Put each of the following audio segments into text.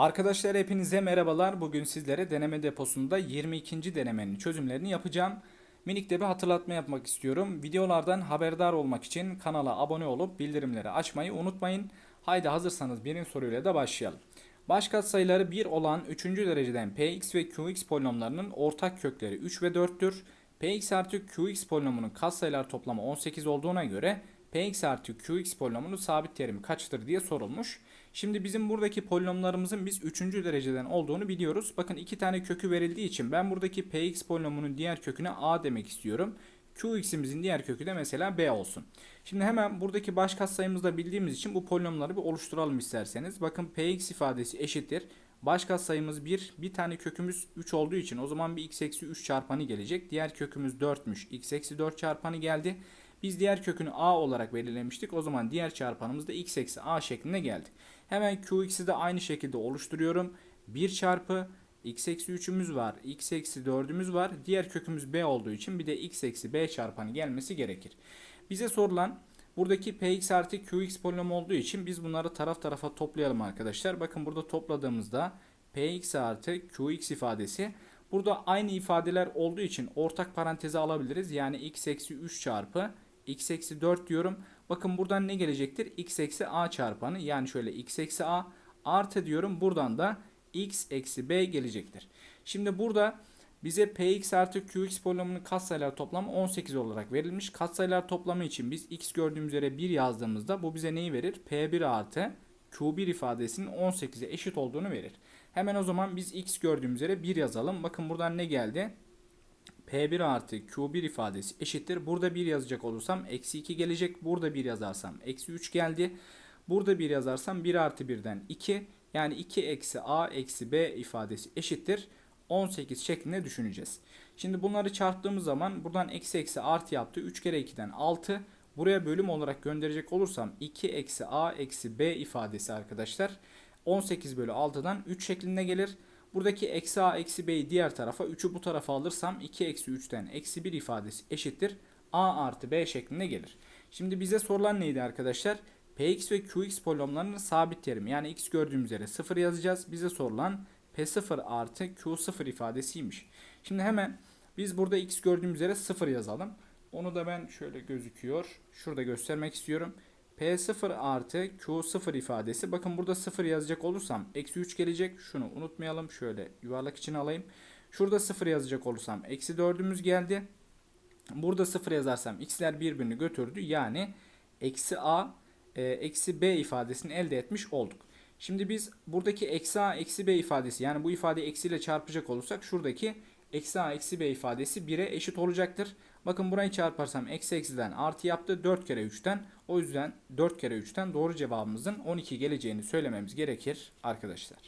Arkadaşlar hepinize merhabalar. Bugün sizlere deneme deposunda 22. denemenin çözümlerini yapacağım. Minik de bir hatırlatma yapmak istiyorum. Videolardan haberdar olmak için kanala abone olup bildirimleri açmayı unutmayın. Haydi hazırsanız birinci soruyla da başlayalım. Baş katsayıları 1 olan 3. dereceden px ve qx polinomlarının ortak kökleri 3 ve 4'tür. px artı qx polinomunun katsayılar toplamı 18 olduğuna göre px artı qx polinomunun sabit terimi kaçtır diye sorulmuş. Şimdi bizim buradaki polinomlarımızın biz 3. dereceden olduğunu biliyoruz. Bakın iki tane kökü verildiği için ben buradaki px polinomunun diğer köküne a demek istiyorum. qx'imizin diğer kökü de mesela b olsun. Şimdi hemen buradaki baş katsayımızı da bildiğimiz için bu polinomları bir oluşturalım isterseniz. Bakın px ifadesi eşittir. Baş katsayımız 1, bir tane kökümüz 3 olduğu için o zaman bir x eksi 3 çarpanı gelecek. Diğer kökümüz 4'müş. x eksi 4 çarpanı geldi. Biz diğer kökünü a olarak belirlemiştik. O zaman diğer çarpanımız da x eksi a şeklinde geldi. Hemen qx'i de aynı şekilde oluşturuyorum. 1 çarpı x eksi 3'ümüz var. x eksi 4'ümüz var. Diğer kökümüz b olduğu için bir de x eksi b çarpanı gelmesi gerekir. Bize sorulan buradaki px artı qx polinom olduğu için biz bunları taraf tarafa toplayalım arkadaşlar. Bakın burada topladığımızda px artı qx ifadesi Burada aynı ifadeler olduğu için ortak paranteze alabiliriz. Yani x eksi 3 çarpı x eksi 4 diyorum. Bakın buradan ne gelecektir? x eksi a çarpanı yani şöyle x eksi a artı diyorum. Buradan da x eksi b gelecektir. Şimdi burada bize px artı qx polinomunun katsayılar toplamı 18 olarak verilmiş. Katsayılar toplamı için biz x gördüğümüz üzere 1 yazdığımızda bu bize neyi verir? p1 artı q1 ifadesinin 18'e eşit olduğunu verir. Hemen o zaman biz x gördüğümüz üzere 1 yazalım. Bakın buradan ne geldi? P1 artı Q1 ifadesi eşittir. Burada 1 yazacak olursam eksi 2 gelecek. Burada 1 yazarsam eksi 3 geldi. Burada 1 yazarsam 1 artı 1'den 2. Yani 2 eksi A eksi B ifadesi eşittir. 18 şeklinde düşüneceğiz. Şimdi bunları çarptığımız zaman buradan eksi eksi artı yaptı. 3 kere 2'den 6. Buraya bölüm olarak gönderecek olursam 2 eksi A eksi B ifadesi arkadaşlar 18 bölü 6'dan 3 şeklinde gelir. Buradaki eksi a eksi b'yi diğer tarafa 3'ü bu tarafa alırsam 2 eksi 3'ten eksi 1 ifadesi eşittir. a artı b şeklinde gelir. Şimdi bize sorulan neydi arkadaşlar? px ve qx polinomlarının sabit terimi yani x gördüğümüz üzere 0 yazacağız. Bize sorulan p0 artı q0 ifadesiymiş. Şimdi hemen biz burada x gördüğümüz üzere 0 yazalım. Onu da ben şöyle gözüküyor. Şurada göstermek istiyorum. P0 artı Q0 ifadesi. Bakın burada 0 yazacak olursam eksi 3 gelecek. Şunu unutmayalım. Şöyle yuvarlak için alayım. Şurada 0 yazacak olursam eksi 4'ümüz geldi. Burada 0 yazarsam x'ler birbirini götürdü. Yani eksi a e, eksi b ifadesini elde etmiş olduk. Şimdi biz buradaki eksi a eksi b ifadesi yani bu ifadeyi eksiyle çarpacak olursak şuradaki eksi a eksi b ifadesi 1'e eşit olacaktır. Bakın burayı çarparsam eksi eksiden artı yaptı 4 kere 3'ten. O yüzden 4 kere 3'ten doğru cevabımızın 12 geleceğini söylememiz gerekir arkadaşlar.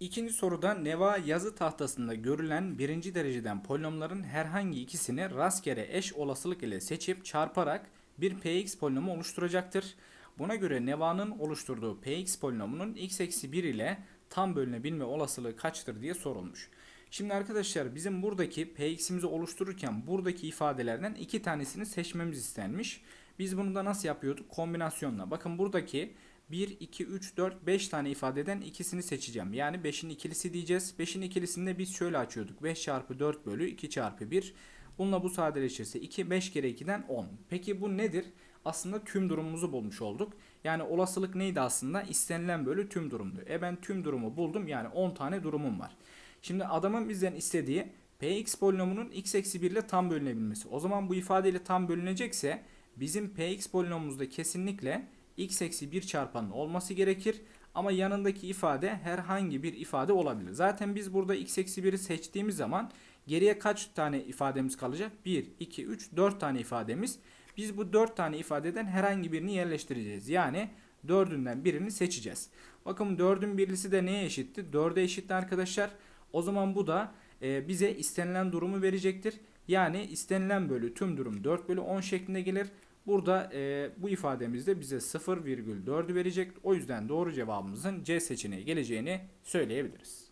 İkinci soruda Neva yazı tahtasında görülen birinci dereceden polinomların herhangi ikisini rastgele eş olasılık ile seçip çarparak bir px polinomu oluşturacaktır. Buna göre Neva'nın oluşturduğu px polinomunun x eksi 1 ile tam bölünebilme olasılığı kaçtır diye sorulmuş. Şimdi arkadaşlar bizim buradaki px'imizi oluştururken buradaki ifadelerden iki tanesini seçmemiz istenmiş. Biz bunu da nasıl yapıyorduk? Kombinasyonla. Bakın buradaki 1, 2, 3, 4, 5 tane ifadeden ikisini seçeceğim. Yani 5'in ikilisi diyeceğiz. 5'in ikilisinde biz şöyle açıyorduk. 5 çarpı 4 bölü 2 çarpı 1. Bununla bu sadeleşirse 2, 5 kere 2'den 10. Peki bu nedir? Aslında tüm durumumuzu bulmuş olduk. Yani olasılık neydi aslında? İstenilen bölü tüm durumdu. E ben tüm durumu buldum. Yani 10 tane durumum var. Şimdi adamın bizden istediği px polinomunun x eksi 1 ile tam bölünebilmesi. O zaman bu ifadeyle tam bölünecekse bizim px polinomumuzda kesinlikle x eksi 1 çarpanın olması gerekir. Ama yanındaki ifade herhangi bir ifade olabilir. Zaten biz burada x eksi 1'i seçtiğimiz zaman geriye kaç tane ifademiz kalacak? 1, 2, 3, 4 tane ifademiz. Biz bu 4 tane ifadeden herhangi birini yerleştireceğiz. Yani dördünden birini seçeceğiz. Bakın 4'ün birlisi de neye eşitti? 4'e eşitti arkadaşlar. O zaman bu da e, bize istenilen durumu verecektir. Yani istenilen bölü tüm durum 4 bölü 10 şeklinde gelir. Burada e, bu ifademizde bize 0,4'ü verecek. O yüzden doğru cevabımızın C seçeneği geleceğini söyleyebiliriz.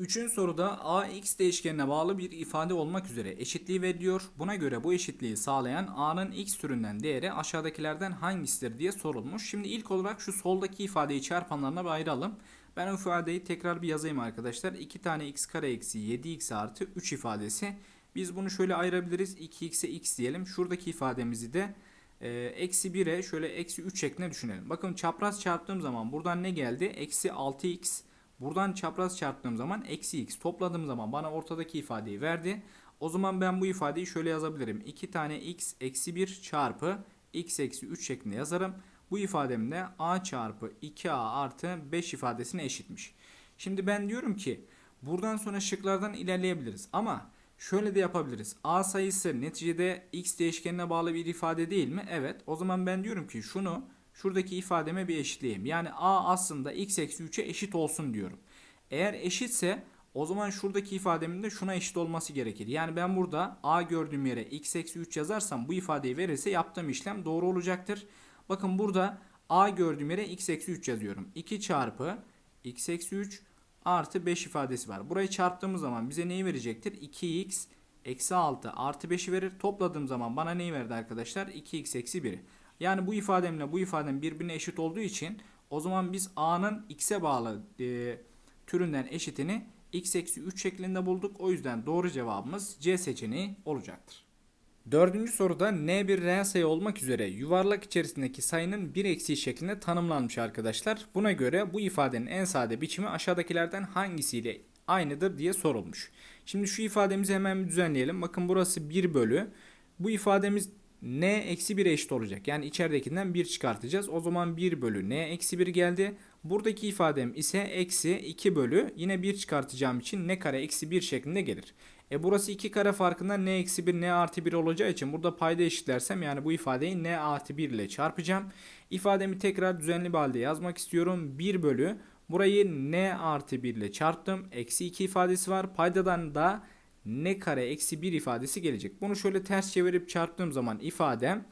Üçüncü soruda a x değişkenine bağlı bir ifade olmak üzere eşitliği veriliyor. Buna göre bu eşitliği sağlayan a'nın x türünden değeri aşağıdakilerden hangisidir diye sorulmuş. Şimdi ilk olarak şu soldaki ifadeyi çarpanlarına bir ayıralım. Ben ifadeyi tekrar bir yazayım arkadaşlar. 2 tane x kare eksi 7x artı 3 ifadesi. Biz bunu şöyle ayırabiliriz. 2x'e x diyelim. Şuradaki ifademizi de e, eksi 1'e şöyle eksi 3 şeklinde düşünelim. Bakın çapraz çarptığım zaman buradan ne geldi? Eksi 6x. Buradan çapraz çarptığım zaman eksi x. Topladığım zaman bana ortadaki ifadeyi verdi. O zaman ben bu ifadeyi şöyle yazabilirim. 2 tane x eksi 1 çarpı x eksi 3 şeklinde yazarım. Bu ifademde a çarpı 2a artı 5 ifadesine eşitmiş. Şimdi ben diyorum ki buradan sonra şıklardan ilerleyebiliriz. Ama şöyle de yapabiliriz. a sayısı neticede x değişkenine bağlı bir ifade değil mi? Evet. O zaman ben diyorum ki şunu şuradaki ifademe bir eşitleyeyim. Yani a aslında x eksi 3'e eşit olsun diyorum. Eğer eşitse o zaman şuradaki ifademin de şuna eşit olması gerekir. Yani ben burada a gördüğüm yere x eksi 3 yazarsam bu ifadeyi verirse yaptığım işlem doğru olacaktır. Bakın burada a gördüğüm yere x eksi 3 yazıyorum. 2 çarpı x eksi 3 artı 5 ifadesi var. Burayı çarptığımız zaman bize neyi verecektir? 2x eksi 6 artı 5'i verir. Topladığım zaman bana neyi verdi arkadaşlar? 2x eksi 1'i. Yani bu ifademle bu ifadem birbirine eşit olduğu için o zaman biz a'nın x'e bağlı e, türünden eşitini x eksi 3 şeklinde bulduk. O yüzden doğru cevabımız C seçeneği olacaktır. Dördüncü soruda n bir reel sayı olmak üzere yuvarlak içerisindeki sayının bir eksiği şeklinde tanımlanmış arkadaşlar. Buna göre bu ifadenin en sade biçimi aşağıdakilerden hangisiyle aynıdır diye sorulmuş. Şimdi şu ifademizi hemen bir düzenleyelim. Bakın burası 1 bölü. Bu ifademiz n eksi 1'e eşit olacak. Yani içeridekinden 1 çıkartacağız. O zaman 1 bölü n eksi 1 geldi. Buradaki ifadem ise eksi 2 bölü yine 1 çıkartacağım için n kare eksi 1 şeklinde gelir. E burası 2 kare farkında n eksi 1 n artı 1 olacağı için burada payda eşitlersem yani bu ifadeyi n artı 1 ile çarpacağım. İfademi tekrar düzenli bir halde yazmak istiyorum. 1 bölü burayı n artı 1 ile çarptım. Eksi 2 ifadesi var. Paydadan da n kare eksi 1 ifadesi gelecek. Bunu şöyle ters çevirip çarptığım zaman ifadem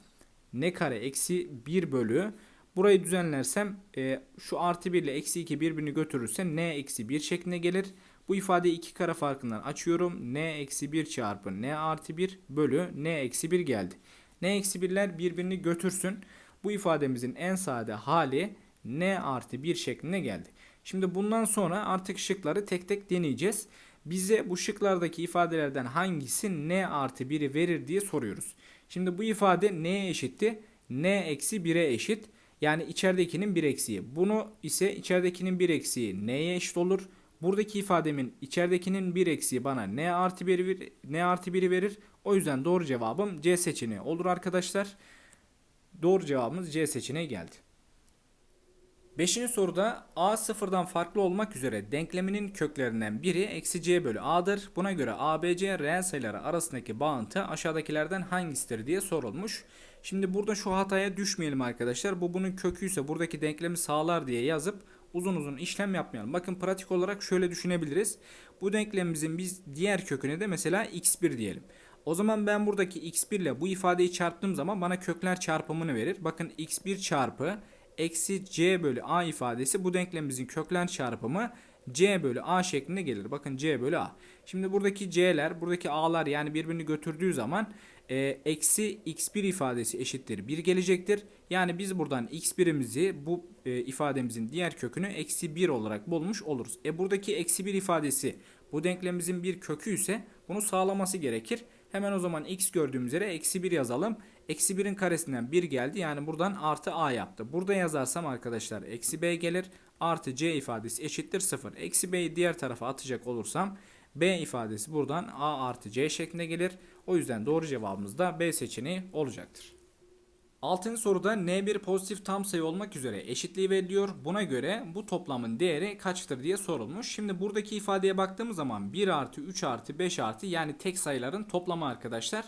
n kare eksi 1 bölü Burayı düzenlersem e, şu artı 1 ile eksi 2 birbirini götürürse n eksi 1 şeklinde gelir. Bu ifadeyi iki kare farkından açıyorum. n eksi 1 çarpı n artı 1 bölü n eksi 1 geldi. n eksi 1'ler birbirini götürsün. Bu ifademizin en sade hali n artı 1 şeklinde geldi. Şimdi bundan sonra artık şıkları tek tek deneyeceğiz. Bize bu şıklardaki ifadelerden hangisi n artı 1'i verir diye soruyoruz. Şimdi bu ifade neye eşitti? n eksi 1'e eşit. Yani içeridekinin bir eksiği. Bunu ise içeridekinin bir eksiği neye eşit olur? Buradaki ifademin içeridekinin bir eksiği bana n artı 1 n artı 1'i verir. O yüzden doğru cevabım C seçeneği olur arkadaşlar. Doğru cevabımız C seçeneği geldi. Beşinci soruda a sıfırdan farklı olmak üzere denkleminin köklerinden biri eksi c bölü a'dır. Buna göre abc reel sayıları arasındaki bağıntı aşağıdakilerden hangisidir diye sorulmuş. Şimdi burada şu hataya düşmeyelim arkadaşlar. Bu bunun köküyse buradaki denklemi sağlar diye yazıp uzun uzun işlem yapmayalım. Bakın pratik olarak şöyle düşünebiliriz. Bu denklemimizin biz diğer köküne de mesela x1 diyelim. O zaman ben buradaki x1 ile bu ifadeyi çarptığım zaman bana kökler çarpımını verir. Bakın x1 çarpı eksi c bölü a ifadesi bu denklemimizin kökler çarpımı c bölü a şeklinde gelir. Bakın c bölü a. Şimdi buradaki c'ler buradaki a'lar yani birbirini götürdüğü zaman e, eksi x1 ifadesi eşittir 1 gelecektir. Yani biz buradan x1'imizi bu e, ifademizin diğer kökünü eksi 1 olarak bulmuş oluruz. E buradaki eksi 1 ifadesi bu denklemimizin bir kökü ise bunu sağlaması gerekir. Hemen o zaman x gördüğümüz yere eksi 1 yazalım. Eksi 1'in karesinden 1 geldi. Yani buradan artı a yaptı. Burada yazarsam arkadaşlar eksi b gelir. Artı c ifadesi eşittir 0. Eksi b'yi diğer tarafa atacak olursam b ifadesi buradan a artı c şeklinde gelir. O yüzden doğru cevabımız da b seçeneği olacaktır. Altıncı soruda n1 pozitif tam sayı olmak üzere eşitliği veriliyor. Buna göre bu toplamın değeri kaçtır diye sorulmuş. Şimdi buradaki ifadeye baktığımız zaman 1 artı 3 artı 5 artı yani tek sayıların toplamı arkadaşlar.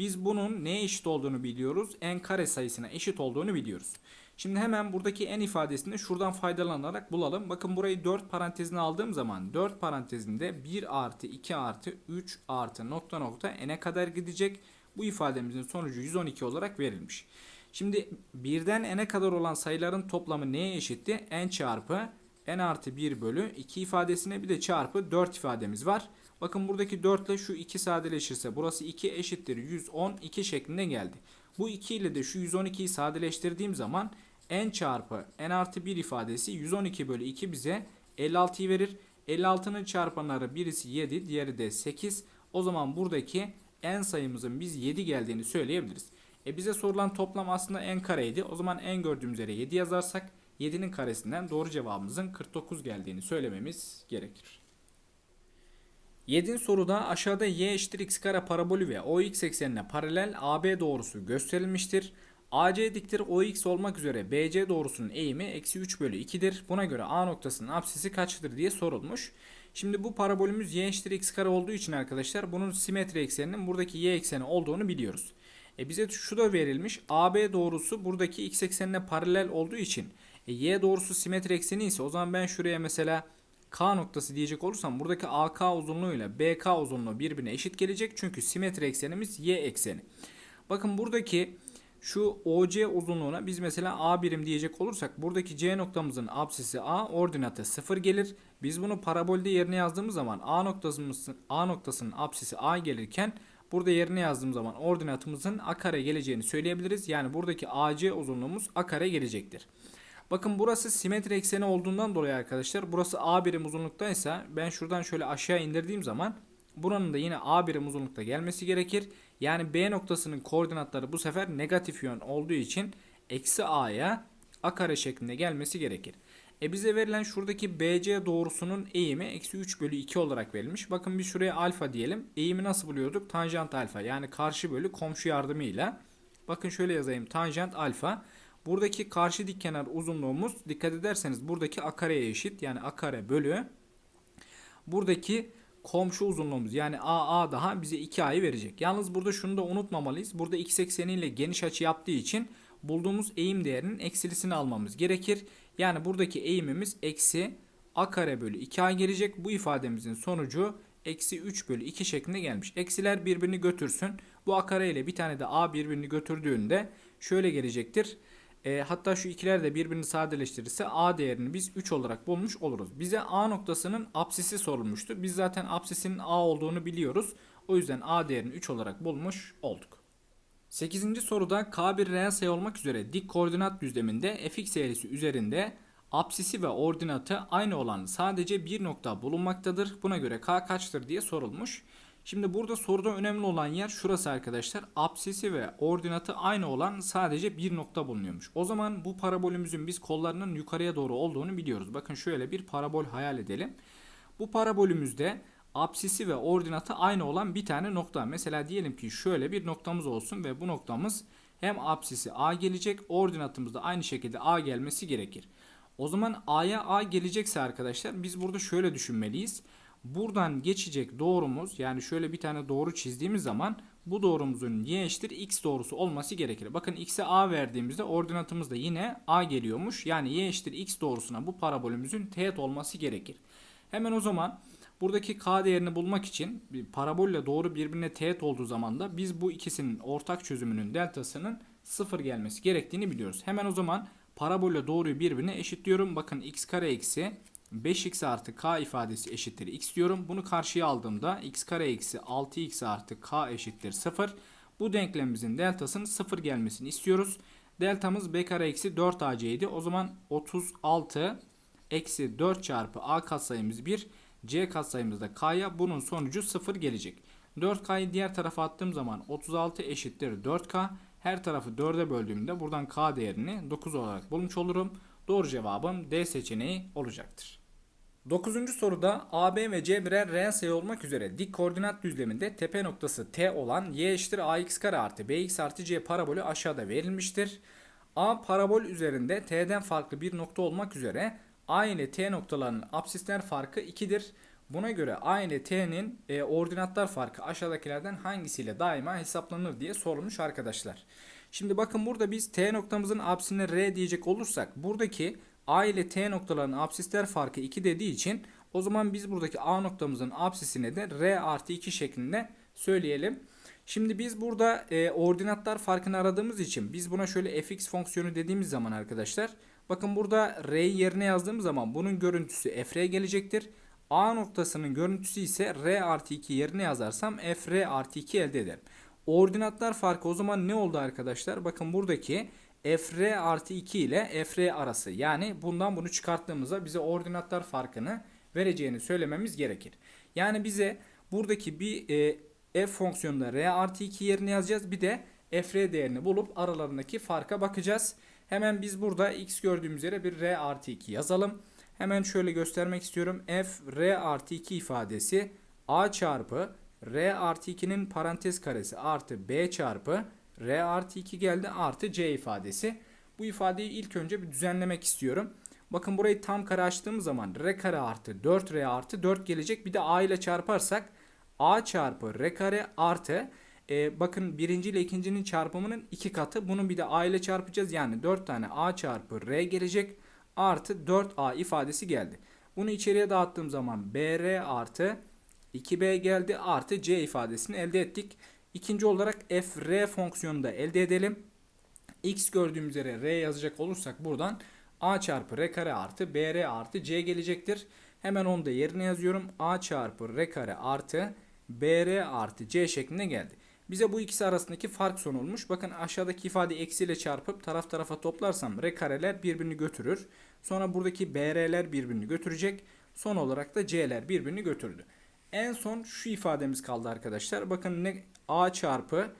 Biz bunun neye eşit olduğunu biliyoruz. n kare sayısına eşit olduğunu biliyoruz. Şimdi hemen buradaki n ifadesini şuradan faydalanarak bulalım. Bakın burayı 4 parantezine aldığım zaman 4 parantezinde 1 artı 2 artı 3 artı nokta nokta n'e kadar gidecek. Bu ifademizin sonucu 112 olarak verilmiş. Şimdi birden n'e kadar olan sayıların toplamı neye eşitti? n çarpı n artı 1 bölü 2 ifadesine bir de çarpı 4 ifademiz var. Bakın buradaki 4 ile şu 2 sadeleşirse burası 2 eşittir 112 şeklinde geldi. Bu 2 ile de şu 112'yi sadeleştirdiğim zaman n çarpı n artı 1 ifadesi 112 bölü 2 bize 56'yı verir. 56'nın çarpanları birisi 7, diğeri de 8. O zaman buradaki en sayımızın biz 7 geldiğini söyleyebiliriz. E bize sorulan toplam aslında en kareydi. O zaman en gördüğümüz yere 7 yazarsak 7'nin karesinden doğru cevabımızın 49 geldiğini söylememiz gerekir. 7. soruda aşağıda y eşittir x kare parabolü ve ox eksenine paralel AB doğrusu gösterilmiştir. AC diktir OX olmak üzere BC doğrusunun eğimi eksi 3 bölü 2'dir. Buna göre A noktasının apsisi kaçtır diye sorulmuş. Şimdi bu parabolümüz y eşittir x kare olduğu için arkadaşlar bunun simetri ekseninin buradaki y ekseni olduğunu biliyoruz. E bize şu da verilmiş. AB doğrusu buradaki x eksenine paralel olduğu için e, y doğrusu simetri ekseni ise o zaman ben şuraya mesela K noktası diyecek olursam buradaki AK uzunluğuyla BK uzunluğu birbirine eşit gelecek. Çünkü simetri eksenimiz y ekseni. Bakın buradaki şu OC uzunluğuna biz mesela A birim diyecek olursak buradaki C noktamızın apsisi A ordinatı 0 gelir. Biz bunu parabolde yerine yazdığımız zaman A noktasının A noktasının apsisi A gelirken burada yerine yazdığım zaman ordinatımızın A kare geleceğini söyleyebiliriz. Yani buradaki AC uzunluğumuz A kare gelecektir. Bakın burası simetri ekseni olduğundan dolayı arkadaşlar burası A birim uzunluktaysa ben şuradan şöyle aşağı indirdiğim zaman buranın da yine A birim uzunlukta gelmesi gerekir. Yani B noktasının koordinatları bu sefer negatif yön olduğu için eksi A'ya A kare şeklinde gelmesi gerekir. E bize verilen şuradaki BC doğrusunun eğimi eksi 3 bölü 2 olarak verilmiş. Bakın biz şuraya alfa diyelim. Eğimi nasıl buluyorduk? Tanjant alfa yani karşı bölü komşu yardımıyla. Bakın şöyle yazayım. Tanjant alfa. Buradaki karşı dik kenar uzunluğumuz dikkat ederseniz buradaki a kareye eşit. Yani a kare bölü buradaki komşu uzunluğumuz yani AA daha bize 2A'yı verecek. Yalnız burada şunu da unutmamalıyız. Burada x ekseniyle geniş açı yaptığı için bulduğumuz eğim değerinin eksilisini almamız gerekir. Yani buradaki eğimimiz eksi a kare bölü 2a gelecek. Bu ifademizin sonucu eksi 3 bölü 2 şeklinde gelmiş. Eksiler birbirini götürsün. Bu a kare ile bir tane de a birbirini götürdüğünde şöyle gelecektir. E, hatta şu ikiler de birbirini sadeleştirirse a değerini biz 3 olarak bulmuş oluruz. Bize a noktasının apsisi sorulmuştu. Biz zaten apsisinin a olduğunu biliyoruz. O yüzden a değerini 3 olarak bulmuş olduk. 8. soruda k bir reel sayı olmak üzere dik koordinat düzleminde fx eğrisi üzerinde apsisi ve ordinatı aynı olan sadece bir nokta bulunmaktadır. Buna göre k kaçtır diye sorulmuş. Şimdi burada soruda önemli olan yer şurası arkadaşlar. Apsisi ve ordinatı aynı olan sadece bir nokta bulunuyormuş. O zaman bu parabolümüzün biz kollarının yukarıya doğru olduğunu biliyoruz. Bakın şöyle bir parabol hayal edelim. Bu parabolümüzde apsisi ve ordinatı aynı olan bir tane nokta. Mesela diyelim ki şöyle bir noktamız olsun ve bu noktamız hem apsisi a gelecek, ordinatımız da aynı şekilde a gelmesi gerekir. O zaman a'ya a gelecekse arkadaşlar biz burada şöyle düşünmeliyiz. Buradan geçecek doğrumuz yani şöyle bir tane doğru çizdiğimiz zaman bu doğrumuzun y eşittir x doğrusu olması gerekir. Bakın x'e a verdiğimizde ordinatımız da yine a geliyormuş. Yani y eşittir x doğrusuna bu parabolümüzün teğet olması gerekir. Hemen o zaman buradaki k değerini bulmak için parabolle doğru birbirine teğet olduğu zaman da biz bu ikisinin ortak çözümünün deltasının sıfır gelmesi gerektiğini biliyoruz. Hemen o zaman parabolle doğruyu birbirine eşitliyorum. Bakın x kare eksi 5x artı k ifadesi eşittir x diyorum. Bunu karşıya aldığımda x kare eksi 6x artı k eşittir 0. Bu denklemimizin deltasının 0 gelmesini istiyoruz. Deltamız b kare eksi 4ac idi. O zaman 36 eksi 4 çarpı a katsayımız 1. c katsayımız da k'ya. Bunun sonucu 0 gelecek. 4k'yı diğer tarafa attığım zaman 36 eşittir 4k. Her tarafı 4'e böldüğümde buradan k değerini 9 olarak bulmuş olurum. Doğru cevabım D seçeneği olacaktır. 9. soruda AB ve C birer reel sayı olmak üzere dik koordinat düzleminde tepe noktası T olan y eşittir ax kare artı bx artı c parabolü aşağıda verilmiştir. A parabol üzerinde T'den farklı bir nokta olmak üzere A ile T noktalarının apsisler farkı 2'dir. Buna göre A ile T'nin e, ordinatlar farkı aşağıdakilerden hangisiyle daima hesaplanır diye sorulmuş arkadaşlar. Şimdi bakın burada biz T noktamızın apsisine R diyecek olursak buradaki A ile T noktalarının apsisler farkı 2 dediği için o zaman biz buradaki A noktamızın apsisine de R artı 2 şeklinde söyleyelim. Şimdi biz burada e, ordinatlar farkını aradığımız için biz buna şöyle fx fonksiyonu dediğimiz zaman arkadaşlar bakın burada r'yi yerine yazdığımız zaman bunun görüntüsü fr gelecektir. A noktasının görüntüsü ise r artı 2 yerine yazarsam fr artı 2 elde ederim. Ordinatlar farkı o zaman ne oldu arkadaşlar? Bakın buradaki fr artı 2 ile fr arası. Yani bundan bunu çıkarttığımızda bize ordinatlar farkını vereceğini söylememiz gerekir. Yani bize buradaki bir e, f fonksiyonunda r artı 2 yerine yazacağız. Bir de fr değerini bulup aralarındaki farka bakacağız. Hemen biz burada x gördüğümüz yere bir r artı 2 yazalım. Hemen şöyle göstermek istiyorum. f r artı 2 ifadesi a çarpı r artı 2'nin parantez karesi artı b çarpı r artı 2 geldi artı c ifadesi. Bu ifadeyi ilk önce bir düzenlemek istiyorum. Bakın burayı tam kare açtığımız zaman r kare artı 4r artı 4 gelecek. Bir de a ile çarparsak a çarpı r kare artı e, bakın birinci ile ikincinin çarpımının iki katı. Bunun bir de a ile çarpacağız. Yani 4 tane a çarpı r gelecek. Artı 4a ifadesi geldi. Bunu içeriye dağıttığım zaman br artı 2b geldi artı c ifadesini elde ettik. İkinci olarak f fonksiyonunu da elde edelim. x gördüğümüz yere r yazacak olursak buradan a çarpı r kare artı br artı c gelecektir. Hemen onu da yerine yazıyorum. a çarpı r kare artı br artı c şeklinde geldi. Bize bu ikisi arasındaki fark sorulmuş. Bakın aşağıdaki ifade eksiyle çarpıp taraf tarafa toplarsam r kareler birbirini götürür. Sonra buradaki br'ler birbirini götürecek. Son olarak da c'ler birbirini götürdü. En son şu ifademiz kaldı arkadaşlar. Bakın ne a çarpı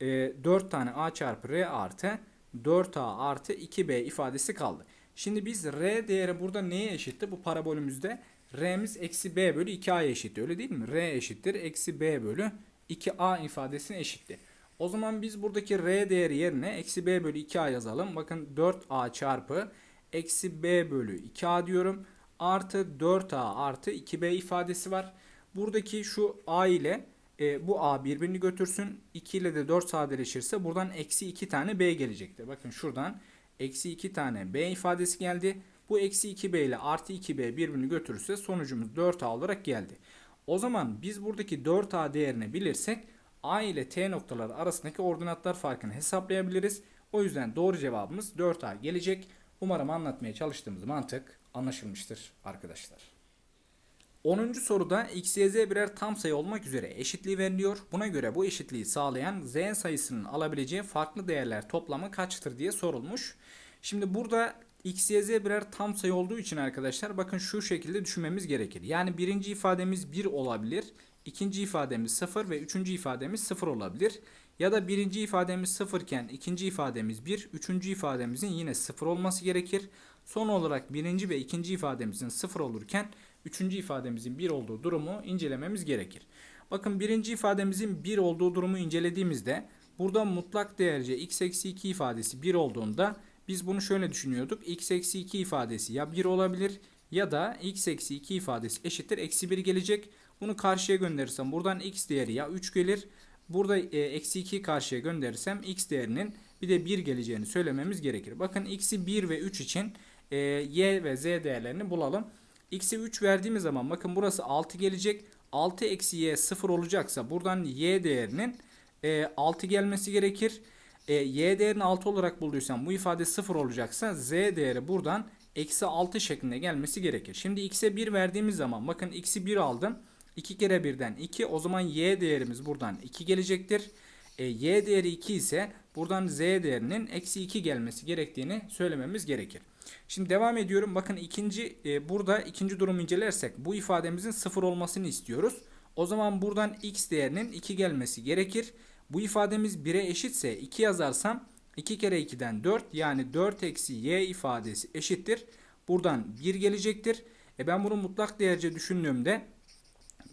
e, 4 tane a çarpı r artı 4a artı 2b ifadesi kaldı. Şimdi biz r değeri burada neye eşitti? Bu parabolümüzde r'miz eksi b bölü 2a'ya eşitti öyle değil mi? r eşittir eksi b bölü 2a ifadesine eşitti. O zaman biz buradaki r değeri yerine eksi b bölü 2a yazalım. Bakın 4a çarpı eksi b bölü 2a diyorum. Artı 4a artı 2b ifadesi var. Buradaki şu a ile e, bu a birbirini götürsün. 2 ile de 4 sadeleşirse buradan eksi 2 tane b gelecektir. Bakın şuradan eksi 2 tane b ifadesi geldi. Bu eksi 2b ile artı 2b birbirini götürürse sonucumuz 4a olarak geldi. O zaman biz buradaki 4a değerini bilirsek a ile t noktaları arasındaki ordinatlar farkını hesaplayabiliriz. O yüzden doğru cevabımız 4a gelecek. Umarım anlatmaya çalıştığımız mantık anlaşılmıştır arkadaşlar. 10. soruda x, y, z birer tam sayı olmak üzere eşitliği veriliyor. Buna göre bu eşitliği sağlayan z sayısının alabileceği farklı değerler toplamı kaçtır diye sorulmuş. Şimdi burada x, y, z birer tam sayı olduğu için arkadaşlar bakın şu şekilde düşünmemiz gerekir. Yani birinci ifademiz 1 olabilir. ikinci ifademiz 0 ve üçüncü ifademiz 0 olabilir. Ya da birinci ifademiz 0 iken ikinci ifademiz 1, üçüncü ifademizin yine 0 olması gerekir. Son olarak birinci ve ikinci ifademizin 0 olurken üçüncü ifademizin 1 olduğu durumu incelememiz gerekir. Bakın birinci ifademizin 1 olduğu durumu incelediğimizde burada mutlak değerce x eksi 2 ifadesi 1 olduğunda biz bunu şöyle düşünüyorduk. x eksi 2 ifadesi ya 1 olabilir ya da x eksi 2 ifadesi eşittir eksi 1 gelecek. Bunu karşıya gönderirsem buradan x değeri ya 3 gelir. Burada e, eksi 2'yi karşıya gönderirsem x değerinin bir de 1 geleceğini söylememiz gerekir. Bakın x'i 1 ve 3 için e, y ve z değerlerini bulalım. X'i 3 verdiğimiz zaman bakın burası 6 gelecek. 6 eksi y 0 olacaksa buradan y değerinin e, 6 gelmesi gerekir. E, y değerini 6 olarak bulduysam bu ifade 0 olacaksa z değeri buradan eksi 6 şeklinde gelmesi gerekir. Şimdi x'e 1 verdiğimiz zaman bakın x'i 1 aldım. 2 kere 1'den 2 o zaman y değerimiz buradan 2 gelecektir. E, y değeri 2 ise buradan z değerinin eksi 2 gelmesi gerektiğini söylememiz gerekir. Şimdi devam ediyorum. Bakın ikinci e, burada ikinci durumu incelersek bu ifademizin 0 olmasını istiyoruz. O zaman buradan x değerinin 2 gelmesi gerekir. Bu ifademiz 1'e eşitse 2 yazarsam 2 kere 2'den 4 yani 4 eksi y ifadesi eşittir. Buradan 1 gelecektir. E ben bunu mutlak değerce düşündüğümde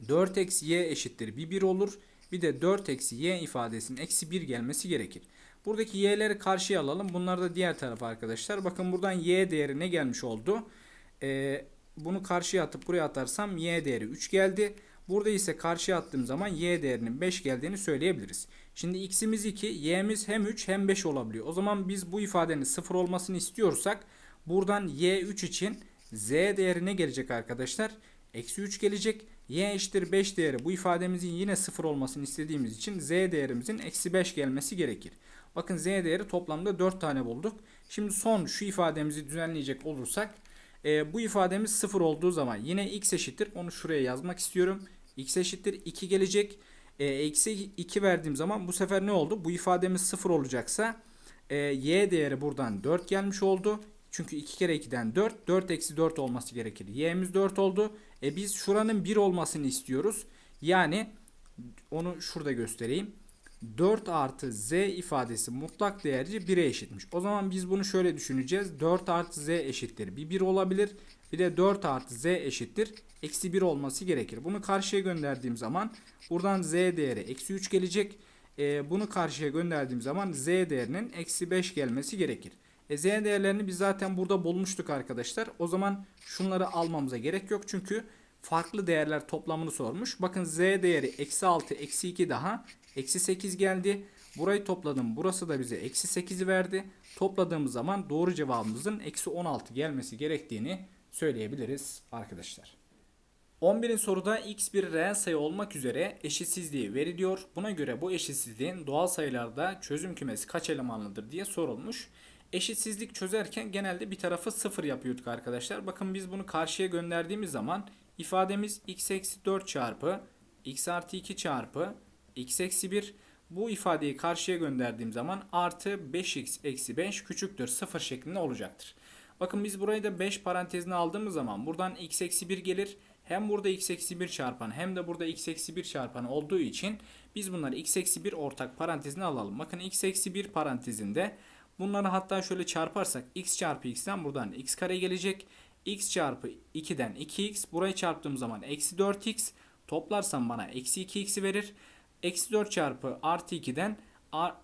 4 eksi y eşittir bir 1 olur. Bir de 4 eksi y ifadesinin eksi 1 gelmesi gerekir. Buradaki y'leri karşıya alalım. Bunlar da diğer taraf arkadaşlar. Bakın buradan y değeri ne gelmiş oldu? Ee, bunu karşıya atıp buraya atarsam y değeri 3 geldi. Burada ise karşıya attığım zaman y değerinin 5 geldiğini söyleyebiliriz. Şimdi x'imiz 2, y'miz hem 3 hem 5 olabiliyor. O zaman biz bu ifadenin 0 olmasını istiyorsak buradan y3 için z değeri ne gelecek arkadaşlar? Eksi 3 gelecek. y eşittir 5 değeri bu ifademizin yine 0 olmasını istediğimiz için z değerimizin eksi 5 gelmesi gerekir. Bakın z değeri toplamda 4 tane bulduk. Şimdi son şu ifademizi düzenleyecek olursak e, bu ifademiz 0 olduğu zaman yine x eşittir. Onu şuraya yazmak istiyorum. x eşittir 2 gelecek. E, eksi 2 verdiğim zaman bu sefer ne oldu? Bu ifademiz 0 olacaksa E, y değeri buradan 4 gelmiş oldu. Çünkü 2 kere 2'den 4. 4 eksi 4 olması gerekir. Y'miz 4 oldu. E biz şuranın 1 olmasını istiyoruz. Yani onu şurada göstereyim. 4 artı z ifadesi mutlak değerci 1'e eşitmiş. O zaman biz bunu şöyle düşüneceğiz. 4 artı z eşittir. Bir 1 olabilir. Bir de 4 artı z eşittir. Eksi 1 olması gerekir. Bunu karşıya gönderdiğim zaman buradan z değeri eksi 3 gelecek. E, bunu karşıya gönderdiğim zaman z değerinin eksi 5 gelmesi gerekir. E, z değerlerini biz zaten burada bulmuştuk arkadaşlar. O zaman şunları almamıza gerek yok. Çünkü farklı değerler toplamını sormuş. Bakın z değeri eksi 6 eksi 2 daha eksi 8 geldi. Burayı topladım. Burası da bize eksi 8 verdi. Topladığımız zaman doğru cevabımızın eksi 16 gelmesi gerektiğini söyleyebiliriz arkadaşlar. 11. soruda x bir reel sayı olmak üzere eşitsizliği veriliyor. Buna göre bu eşitsizliğin doğal sayılarda çözüm kümesi kaç elemanlıdır diye sorulmuş. Eşitsizlik çözerken genelde bir tarafı sıfır yapıyorduk arkadaşlar. Bakın biz bunu karşıya gönderdiğimiz zaman ifademiz x eksi 4 çarpı x artı 2 çarpı x eksi 1 bu ifadeyi karşıya gönderdiğim zaman artı 5x eksi 5 küçüktür 0 şeklinde olacaktır. Bakın biz burayı da 5 parantezine aldığımız zaman buradan x eksi 1 gelir. Hem burada x eksi 1 çarpan hem de burada x eksi 1 çarpan olduğu için biz bunları x eksi 1 ortak parantezine alalım. Bakın x eksi 1 parantezinde bunları hatta şöyle çarparsak x çarpı x'ten buradan x kare gelecek. x çarpı 2'den 2x burayı çarptığım zaman eksi 4x toplarsam bana eksi 2x'i verir. Eksi 4 çarpı artı 2'den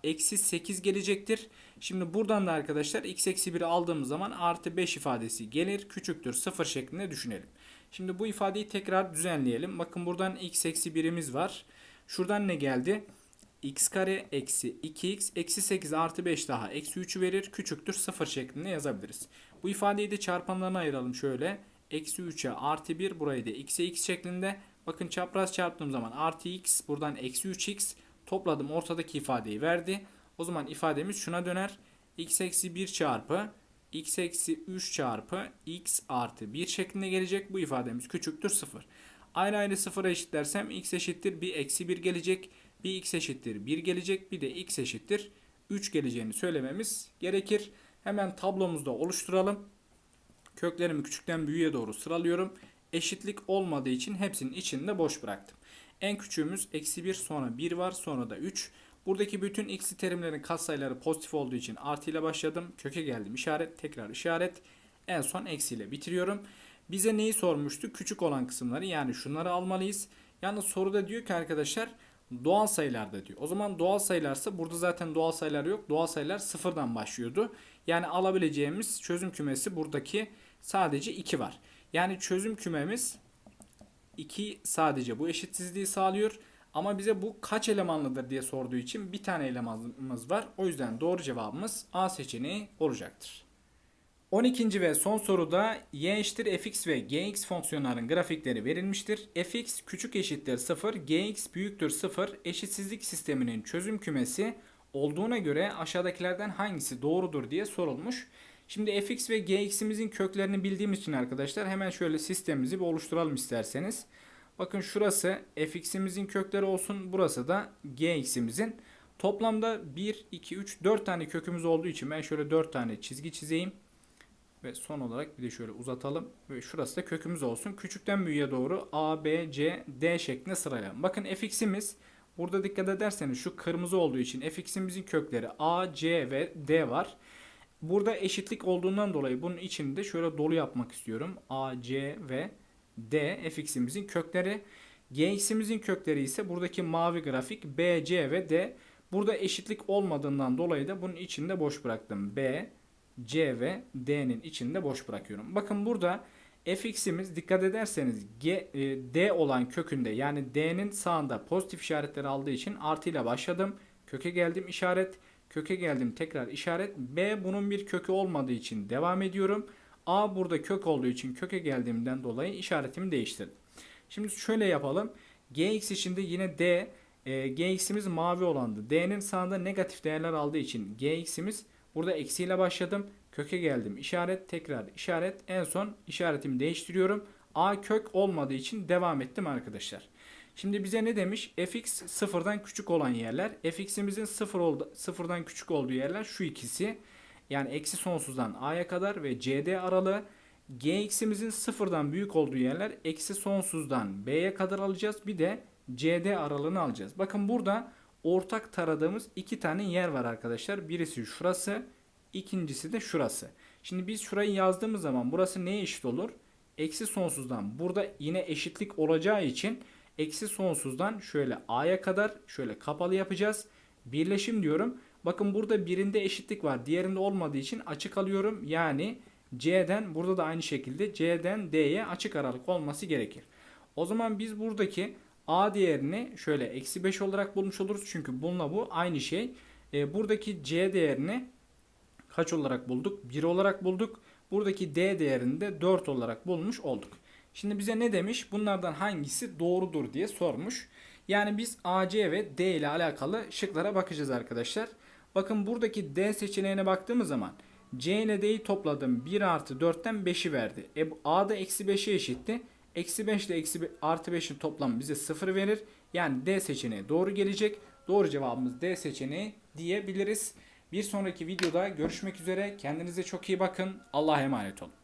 eksi 8 gelecektir. Şimdi buradan da arkadaşlar x eksi 1'i aldığımız zaman artı 5 ifadesi gelir. Küçüktür 0 şeklinde düşünelim. Şimdi bu ifadeyi tekrar düzenleyelim. Bakın buradan x eksi 1'imiz var. Şuradan ne geldi? x kare eksi 2x eksi 8 artı 5 daha eksi 3'ü verir. Küçüktür 0 şeklinde yazabiliriz. Bu ifadeyi de çarpanlarına ayıralım şöyle. Eksi 3'e artı 1 burayı da x'e x şeklinde. Bakın çapraz çarptığım zaman artı x buradan eksi 3x topladım ortadaki ifadeyi verdi. O zaman ifademiz şuna döner. x eksi 1 çarpı x eksi 3 çarpı x artı 1 şeklinde gelecek. Bu ifademiz küçüktür 0. Aynı aynı 0'a eşitlersem x eşittir bir eksi 1 gelecek. Bir x eşittir 1 gelecek. Bir de x eşittir 3 geleceğini söylememiz gerekir. Hemen tablomuzda oluşturalım. Köklerimi küçükten büyüğe doğru sıralıyorum. Eşitlik olmadığı için hepsinin içinde boş bıraktım. En küçüğümüz eksi 1 sonra 1 var sonra da 3. Buradaki bütün x'li terimlerin katsayıları pozitif olduğu için artı ile başladım. Köke geldim işaret tekrar işaret. En son eksiyle bitiriyorum. Bize neyi sormuştu? Küçük olan kısımları yani şunları almalıyız. Yalnız soruda diyor ki arkadaşlar doğal sayılarda diyor. O zaman doğal sayılarsa burada zaten doğal sayılar yok. Doğal sayılar sıfırdan başlıyordu. Yani alabileceğimiz çözüm kümesi buradaki sadece 2 var. Yani çözüm kümemiz 2 sadece bu eşitsizliği sağlıyor. Ama bize bu kaç elemanlıdır diye sorduğu için bir tane elemanımız var. O yüzden doğru cevabımız A seçeneği olacaktır. 12. ve son soruda y eşittir fx ve gx fonksiyonların grafikleri verilmiştir. fx küçük eşittir 0, gx büyüktür 0 eşitsizlik sisteminin çözüm kümesi olduğuna göre aşağıdakilerden hangisi doğrudur diye sorulmuş. Şimdi fx ve gx'imizin köklerini bildiğimiz için arkadaşlar hemen şöyle sistemimizi bir oluşturalım isterseniz. Bakın şurası fx'imizin kökleri olsun. Burası da gx'imizin. Toplamda 1, 2, 3, 4 tane kökümüz olduğu için ben şöyle 4 tane çizgi çizeyim. Ve son olarak bir de şöyle uzatalım. Ve şurası da kökümüz olsun. Küçükten büyüğe doğru A, B, C, D şeklinde sıralayalım. Bakın fx'imiz burada dikkat ederseniz şu kırmızı olduğu için fx'imizin kökleri A, C ve D var. Burada eşitlik olduğundan dolayı bunun içinde şöyle dolu yapmak istiyorum. A, C ve D fx'imizin kökleri. Gx'imizin kökleri ise buradaki mavi grafik B, C ve D. Burada eşitlik olmadığından dolayı da bunun içinde boş bıraktım. B, C ve D'nin içinde boş bırakıyorum. Bakın burada fx'imiz dikkat ederseniz G, e, D olan kökünde yani D'nin sağında pozitif işaretleri aldığı için artı ile başladım. Köke geldim işaret. Köke geldim tekrar işaret. B bunun bir kökü olmadığı için devam ediyorum. A burada kök olduğu için köke geldiğimden dolayı işaretimi değiştirdim. Şimdi şöyle yapalım. Gx için de yine D. E, Gx'imiz mavi olandı. D'nin sağında negatif değerler aldığı için Gx'imiz burada eksiyle başladım. Köke geldim. işaret tekrar işaret. En son işaretimi değiştiriyorum. A kök olmadığı için devam ettim arkadaşlar. Şimdi bize ne demiş? fx sıfırdan küçük olan yerler. fx'imizin sıfır oldu, sıfırdan küçük olduğu yerler şu ikisi. Yani eksi sonsuzdan a'ya kadar ve cd aralığı. gx'imizin sıfırdan büyük olduğu yerler eksi sonsuzdan b'ye kadar alacağız. Bir de cd aralığını alacağız. Bakın burada ortak taradığımız iki tane yer var arkadaşlar. Birisi şurası, ikincisi de şurası. Şimdi biz şurayı yazdığımız zaman burası neye eşit olur? Eksi sonsuzdan. Burada yine eşitlik olacağı için eksi sonsuzdan şöyle a'ya kadar şöyle kapalı yapacağız. Birleşim diyorum. Bakın burada birinde eşitlik var. Diğerinde olmadığı için açık alıyorum. Yani C'den burada da aynı şekilde C'den D'ye açık aralık olması gerekir. O zaman biz buradaki A değerini şöyle eksi 5 olarak bulmuş oluruz. Çünkü bununla bu aynı şey. E, buradaki C değerini kaç olarak bulduk? 1 olarak bulduk. Buradaki D değerini de 4 olarak bulmuş olduk. Şimdi bize ne demiş? Bunlardan hangisi doğrudur diye sormuş. Yani biz AC ve D ile alakalı şıklara bakacağız arkadaşlar. Bakın buradaki D seçeneğine baktığımız zaman C ile D'yi topladım. 1 artı 4'ten 5'i verdi. E, bu A'da eksi 5'e eşitti. Eksi 5 ile eksi artı 5'in toplamı bize 0 verir. Yani D seçeneği doğru gelecek. Doğru cevabımız D seçeneği diyebiliriz. Bir sonraki videoda görüşmek üzere. Kendinize çok iyi bakın. Allah'a emanet olun.